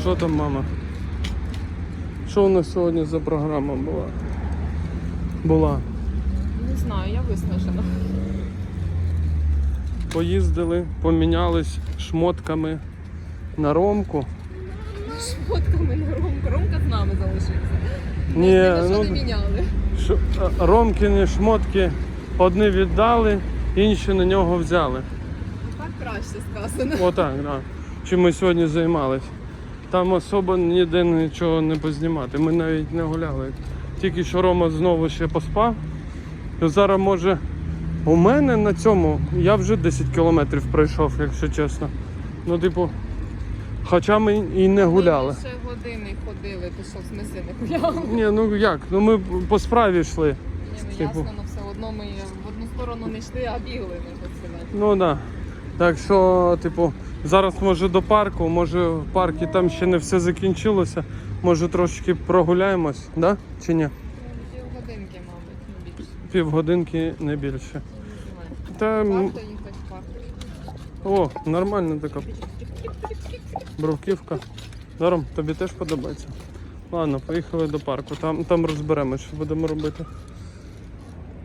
Що там, мама? Що у нас сьогодні за програма була? Була. Не знаю, я виснажена. Поїздили, помінялись шмотками на ромку. Шмотками на Ромка. Ромка з нами залишився. Ні, Ми ну, не міняли. Ш- Ромкіні шмотки одні віддали, інші на нього взяли. Так краще сказано. Отак, да. Чим ми сьогодні займалися. Там особо ніде нічого не познімати. Ми навіть не гуляли. Тільки що Рома знову ще поспав. Зараз може у мене на цьому я вже 10 кілометрів пройшов, якщо чесно. Ну, типу, хоча ми і не гуляли. Ми ще години ходили, то що в смислі не гуляли. Ні, ну як? Ну ми по справі йшли. Ні, ну Типу. ясно, ну все одно ми в одну сторону не йшли, а бігли не посилати. Ну так. Да. Так що, типу, зараз може до парку, може в парку там ще не все закінчилося. Може трошки прогуляємось, да? Чи ні? Півгодинки, мабуть, не більше. Півгодинки не більше. Та Варто їхати в парк. о, нормальна така бруківка. Даром, тобі теж подобається. Ладно, поїхали до парку. Там, там розберемось, що будемо робити.